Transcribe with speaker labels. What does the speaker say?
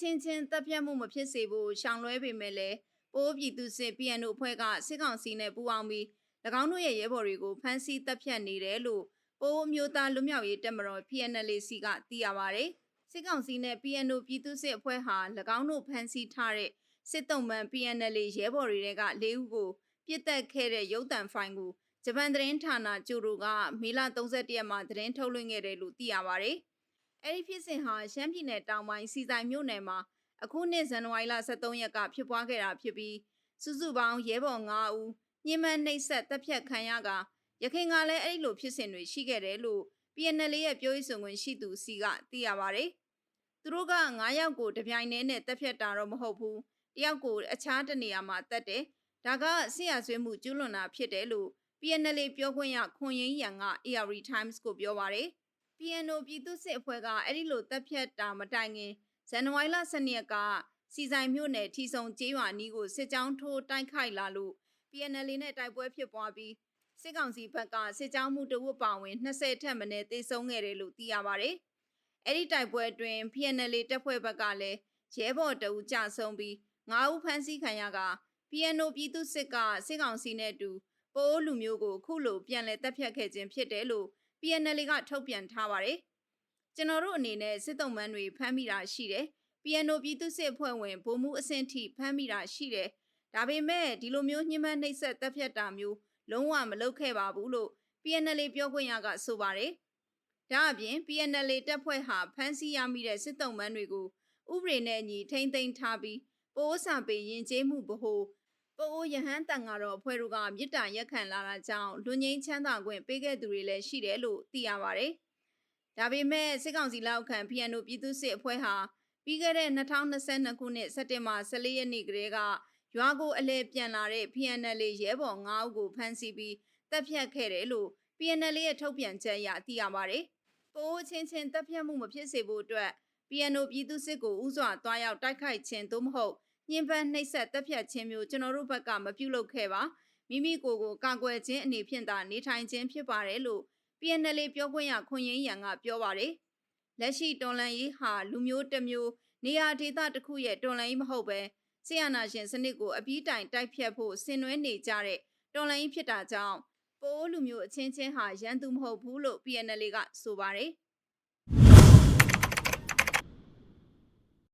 Speaker 1: ချင်းချင်းတပ်ဖြတ်မှုမဖြစ်စေဖို့ရှောင်လွှဲပေမဲ့လည်းပိုးပြည်သူစစ် PNO အဖွဲ့ကစစ်ကောင်စီနဲ့ပူးပေါင်းပြီး၎င်းတို့ရဲ့ရဲဘော်တွေကိုဖမ်းဆီးတပ်ဖြတ်နေတယ်လို့ပိုးမျိုးသားလူမျိုးရေးတပ်မတော် PNLC ကသိရပါဗျ။စစ်ကောင်စီနဲ့ PNO ပြည်သူစစ်အဖွဲ့ဟာ၎င်းတို့ဖမ်းဆီးထားတဲ့စစ်တုံးမှန် PNL ရဲဘော်တွေက၄ဦးကိုပြစ်တက်ခဲ့တဲ့ရုပ်တံဖိုင်ကိုဂျပန်သတင်းဌာနကျိုဒိုကမေလ31ရက်မှာသတင်းထုတ်လွှင့်ခဲ့တယ်လို့သိရပါဗျ။ အဲ့ဒီဖြစ်စဉ်ဟာရှမ်းပြည်နယ်တောင်ပိုင်းစီဆိုင်မြို့နယ်မှာအခုနှစ်ဇန်နဝါရီလ23ရက်ကဖြစ်ပွားခဲ့တာဖြစ်ပြီးစုစုပေါင်းရဲဘော်9ဦးညှဉ်းပန်းနှိပ်စက်တပ်ဖြတ်ခံရကရခိုင်ကလည်းအဲ့ဒီလိုဖြစ်စဉ်တွေရှိခဲ့တယ်လို့ PNL ရဲ့ပြောရေးဆိုခွင့်ရှိသူစီကသိရပါဗျ။သူတို့က9ယောက်ကိုတပြိုင်တည်းနဲ့တပ်ဖြတ်တာတော့မဟုတ်ဘူး။တယောက်ကိုအခြားတနေရာမှာတပ်တယ်။ဒါကဆရာဆွေးမှုကျူးလွန်တာဖြစ်တယ်လို့ PNL ပြောခွင့်ရခွန်ရင်းရန်က AR Times ကိုပြောပါရယ် PNO ပြည်သူစစ်အဖွဲ့ကအဲ့ဒီလိုတပ်ဖြတ်တာမတိုင်ခင်ဇန်နဝါရီလ12ရက်ကစီဆိုင်မြို့နယ်ထီဆုံကျေးရွာနီးကိုစစ်ကြောင်းထိုးတိုက်ခိုက်လာလို့ PNL နဲ့တိုက်ပွဲဖြစ်ပွားပြီးစစ်ကောင်စီဘက်ကစစ်ကြောင်းမှုတဝက်ပါဝင်20ထက်မနည်းသေဆုံးခဲ့တယ်လို့သိရပါဗျ။အဲ့ဒီတိုက်ပွဲအတွင်း PNL တပ်ဖွဲ့ဘက်ကလည်းရဲဘော်တအူကြဆုံးပြီး9ဦးဖမ်းဆီးခံရက PNO ပြည်သူစစ်ကစစ်ကောင်စီနဲ့အတူပိုးလူမျိုးကိုခုလိုပြန်လည်တပ်ဖြတ်ခဲ့ခြင်းဖြစ်တယ်လို့ PNL ကထုတ်ပြန်ထားပါတယ်။ကျွန်တော်တို့အနေနဲ့စစ်တုံးမန်းတွေဖမ်းမိတာရှိတယ်။ PNO ပြည်သူစစ်အဖွဲ့ဝင်ဗိုလ်မှူးအဆင့်ထိဖမ်းမိတာရှိတယ်။ဒါပေမဲ့ဒီလိုမျိုးညှဉ်းပန်းနှိပ်စက်တပ်ဖြတ်တာမျိုးလုံးဝမလုပ်ခဲ့ပါဘူးလို့ PNL ပြောခွင့်ရကဆိုပါတယ်။ဒါအပြင် PNL တပ်ဖွဲ့ဟာဖမ်းဆီးရမိတဲ့စစ်တုံးမန်းတွေကိုဥပဒေနဲ့အညီထိမ့်သိမ်းထားပြီးပိုးစာပေရင်ကျေးမှုဗဟို ပိုးရဟန်းတန်ကတော့အဖွဲ့တို့ကမြစ်တာရက်ခံလာတာကြောင့်လူငင်းချမ်းသာခွင့်ပေးခဲ့သူတွေလည်းရှိတယ်လို့သိရပါတယ်။ဒါပေမဲ့စစ်ကောင်စီလက်အောက်ခံ PNO ပြည်သူစစ်အဖွဲ့ဟာပြီးခဲ့တဲ့2022ခုနှစ်စက်တင်ဘာ14ရက်နေ့ကတည်းကရွာကိုအလဲပြန်လာတဲ့ PNL ရဲဘော်9ဦးကိုဖမ်းဆီးပြီးတပ်ဖြတ်ခဲ့တယ်လို့ PNL ရဲ့ထုတ်ပြန်ချက်အရသိရပါတယ်။ပိုးချင်းချင်းတပ်ဖြတ်မှုမဖြစ်စေဖို့အတွက် PNO ပြည်သူစစ်ကိုဥစွာတွားရောက်တိုက်ခိုက်ခြင်းသို့မဟုတ် ညှဉ်းပန်းနှိပ်စက်တပ်ဖြတ်ခြင်းမျိုးကျွန်တော်တို့ဘက်ကမပြုလုပ်ခဲ့ပါမိမိကိုယ်ကိုကာကွယ်ခြင်းအနေဖြင့်သာနေထိုင်ခြင်းဖြစ်ပါတယ်လို့ PNL ပြောခွင့်ရခွန်ရင်းရန်ကပြောပါတယ်လက်ရှိတော်လန်ရေးဟာလူမျိုးတစ်မျိုးနေရာဒေသတစ်ခုရဲ့တော်လန်ရေးမဟုတ်ပဲဆီယနာရှင်စနစ်ကိုအပြီးတိုင်တိုက်ဖြတ်ဖို့ဆင်နွှဲနေကြတဲ့တော်လန်ရေးဖြစ်တာကြောင့်ပိုးလူမျိုးအချင်းချင်းဟာရန်သူမဟုတ်ဘူးလို့ PNL ကဆိုပါတယ်